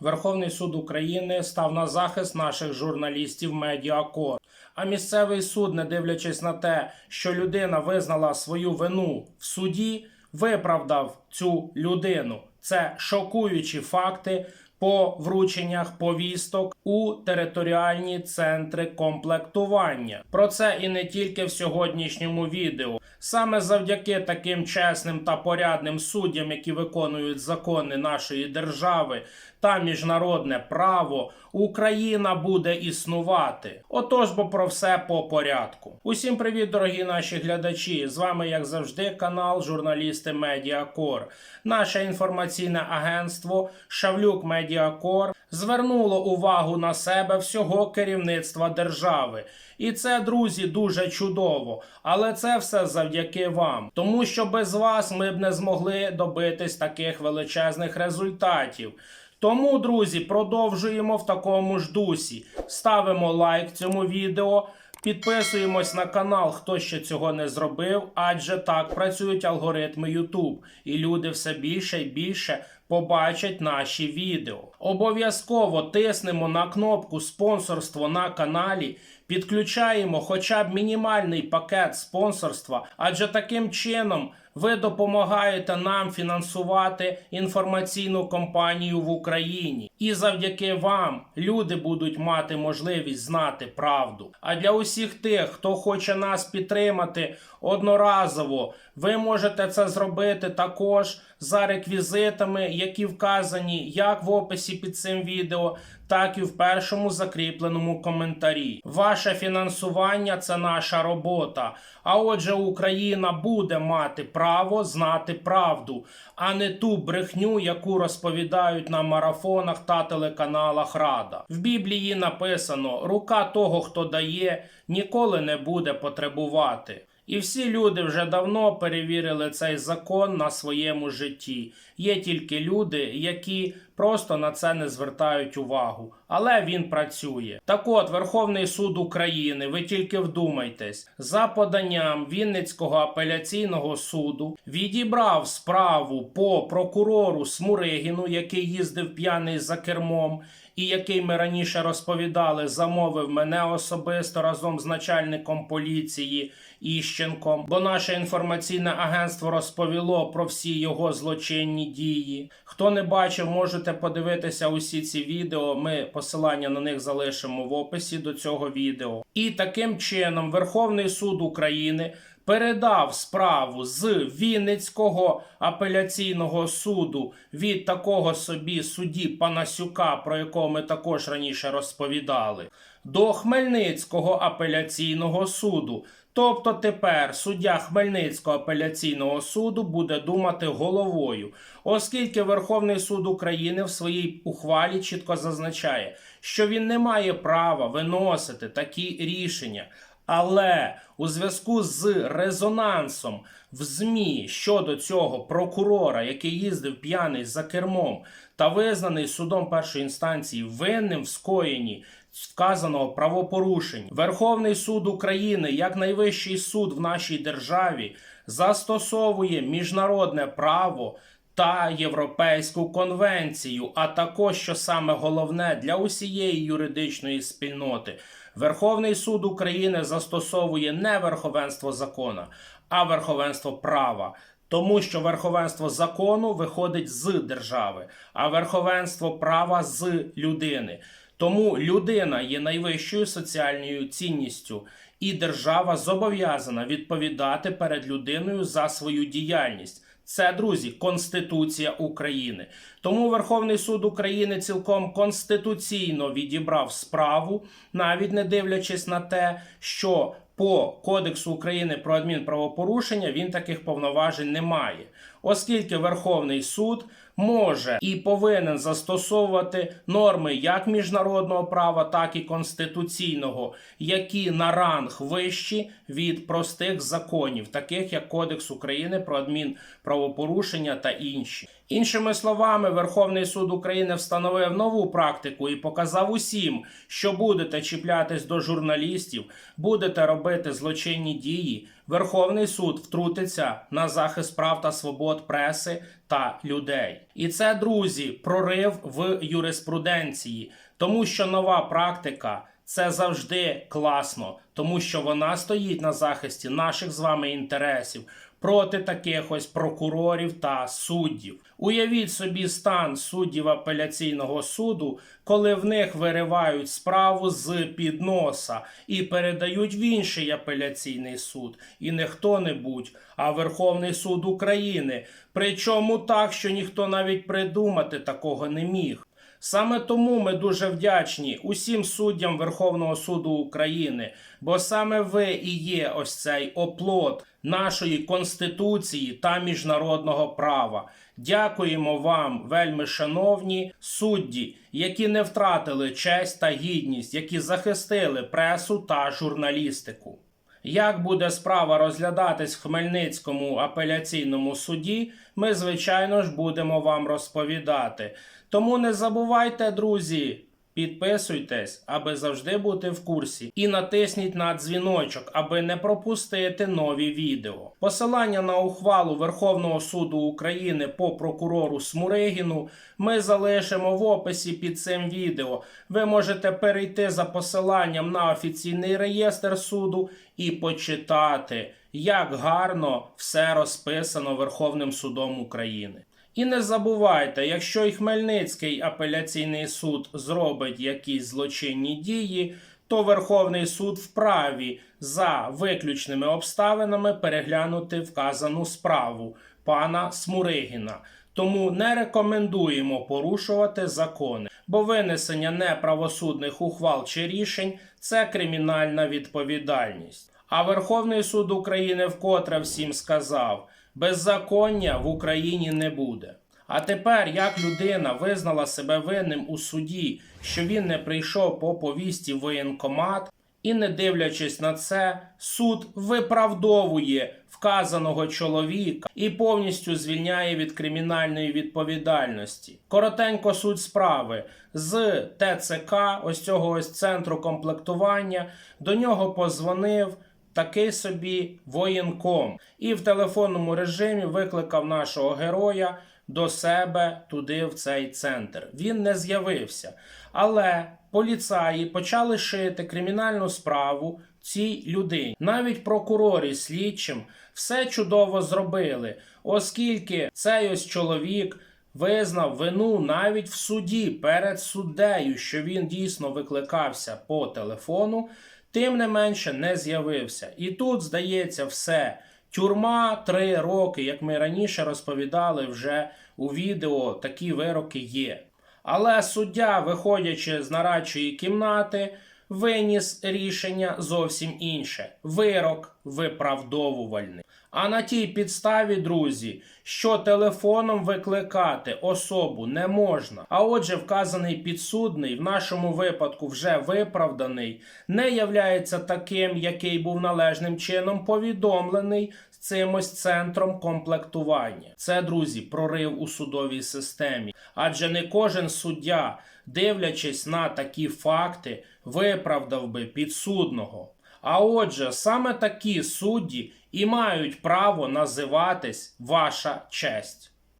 Верховний суд України став на захист наших журналістів Медіакор. А місцевий суд, не дивлячись на те, що людина визнала свою вину в суді, виправдав цю людину. Це шокуючі факти по врученнях повісток у територіальні центри комплектування. Про це і не тільки в сьогоднішньому відео. Саме завдяки таким чесним та порядним суддям, які виконують закони нашої держави та міжнародне право, Україна буде існувати. Отож, бо про все по порядку. Усім привіт, дорогі наші глядачі! З вами, як завжди, канал Журналісти Медіакор. Наше інформаційне агентство Шавлюк Медіакор звернуло увагу на себе всього керівництва держави. І це, друзі, дуже чудово. Але це все завдяки вам. Тому що без вас ми б не змогли добитись таких величезних результатів. Тому, друзі, продовжуємо в такому ж дусі. Ставимо лайк цьому відео. Підписуємось на канал, хто ще цього не зробив, адже так працюють алгоритми YouTube, і люди все більше і більше побачать наші відео. Обов'язково тиснемо на кнопку спонсорство на каналі, підключаємо хоча б мінімальний пакет спонсорства, адже таким чином ви допомагаєте нам фінансувати інформаційну кампанію в Україні. І завдяки вам люди будуть мати можливість знати правду. А для усіх тих, хто хоче нас підтримати одноразово, ви можете це зробити також за реквізитами, які вказані як в описі під цим відео, так і в першому закріпленому коментарі. Ваше фінансування це наша робота. А отже, Україна буде мати право знати правду, а не ту брехню, яку розповідають на марафонах та телеканалах Рада. В Біблії написано: рука того, хто дає, ніколи не буде потребувати. І всі люди вже давно перевірили цей закон на своєму житті. Є тільки люди, які просто на це не звертають увагу. Але він працює. Так от, Верховний суд України, ви тільки вдумайтесь, за поданням Вінницького апеляційного суду відібрав справу по прокурору Смуригіну, який їздив п'яний за кермом. І який ми раніше розповідали, замовив мене особисто разом з начальником поліції Іщенком, бо наше інформаційне агентство розповіло про всі його злочинні дії. Хто не бачив, можете подивитися усі ці відео. Ми посилання на них залишимо в описі до цього відео. І таким чином Верховний суд України передав справу з Вінницького апеляційного суду від такого собі судді Панасюка, про якого ми також раніше розповідали, до Хмельницького апеляційного суду. Тобто тепер суддя Хмельницького апеляційного суду буде думати головою, оскільки Верховний суд України в своїй ухвалі чітко зазначає, що він не має права виносити такі рішення. Але у зв'язку з резонансом в ЗМІ щодо цього прокурора, який їздив п'яний за кермом та визнаний судом першої інстанції винним в скоєнні вказаного правопорушень, Верховний суд України, як найвищий суд в нашій державі, застосовує міжнародне право. Та Європейську конвенцію, а також що саме головне для усієї юридичної спільноти, Верховний суд України застосовує не верховенство закона, а верховенство права. Тому що верховенство закону виходить з держави, а верховенство права з людини. Тому людина є найвищою соціальною цінністю, і держава зобов'язана відповідати перед людиною за свою діяльність. Це, друзі, Конституція України. Тому Верховний суд України цілком конституційно відібрав справу, навіть не дивлячись на те, що по Кодексу України про адмінправопорушення він таких повноважень не має, оскільки Верховний суд може і повинен застосовувати норми як міжнародного права, так і конституційного, які на ранг вищі від простих законів, таких як Кодекс України про адмінправопорушення та інші. Іншими словами, Верховний суд України встановив нову практику і показав усім, що будете чіплятись до журналістів, будете робити злочинні дії. Верховний суд втрутиться на захист прав та свобод преси та людей. І це, друзі, прорив в юриспруденції, тому що нова практика це завжди класно, тому що вона стоїть на захисті наших з вами інтересів проти таких ось прокурорів та суддів. Уявіть собі стан суддів апеляційного суду, коли в них виривають справу з під носа і передають в інший апеляційний суд, і не хто-небудь, а Верховний суд України. Причому так, що ніхто навіть придумати такого не міг. Саме тому ми дуже вдячні усім суддям Верховного суду України, бо саме ви і є ось цей оплот нашої конституції та міжнародного права. Дякуємо вам, вельми шановні судді, які не втратили честь та гідність, які захистили пресу та журналістику. Як буде справа розглядатись в Хмельницькому апеляційному суді, ми, звичайно ж, будемо вам розповідати. Тому не забувайте, друзі, підписуйтесь, аби завжди бути в курсі, і натисніть на дзвіночок, аби не пропустити нові відео. Посилання на ухвалу Верховного суду України по прокурору Смуригіну ми залишимо в описі під цим відео. Ви можете перейти за посиланням на офіційний реєстр суду і почитати, як гарно все розписано Верховним судом України. І не забувайте, якщо і Хмельницький апеляційний суд зробить якісь злочинні дії, то Верховний суд вправі за виключними обставинами переглянути вказану справу пана Смуригіна. Тому не рекомендуємо порушувати закони, бо винесення неправосудних ухвал чи рішень це кримінальна відповідальність. А Верховний суд України вкотре всім сказав: беззаконня в Україні не буде. А тепер, як людина визнала себе винним у суді, що він не прийшов по повісті в воєнкомат, і не дивлячись на це, суд виправдовує вказаного чоловіка і повністю звільняє від кримінальної відповідальності. Коротенько суть справи з ТЦК, ось цього ось центру комплектування, до нього позвонив такий собі воєнком і в телефонному режимі викликав нашого героя до себе туди, в цей центр. Він не з'явився. Але поліцаї почали шити кримінальну справу цій людині. Навіть прокурорі слідчим все чудово зробили, оскільки цей ось чоловік. Визнав вину навіть в суді перед суддею, що він дійсно викликався по телефону, тим не менше не з'явився. І тут, здається, все. Тюрма три роки, як ми раніше розповідали вже у відео, такі вироки є. Але суддя, виходячи з нарадчої кімнати, виніс рішення зовсім інше: вирок виправдовувальний. А на тій підставі, друзі, що телефоном викликати особу не можна. А отже, вказаний підсудний, в нашому випадку вже виправданий, не являється таким, який був належним чином повідомлений цим ось центром комплектування. Це, друзі, прорив у судовій системі. Адже не кожен суддя, дивлячись на такі факти, виправдав би підсудного. А отже, саме такі судді і мають право називатись ваша честь.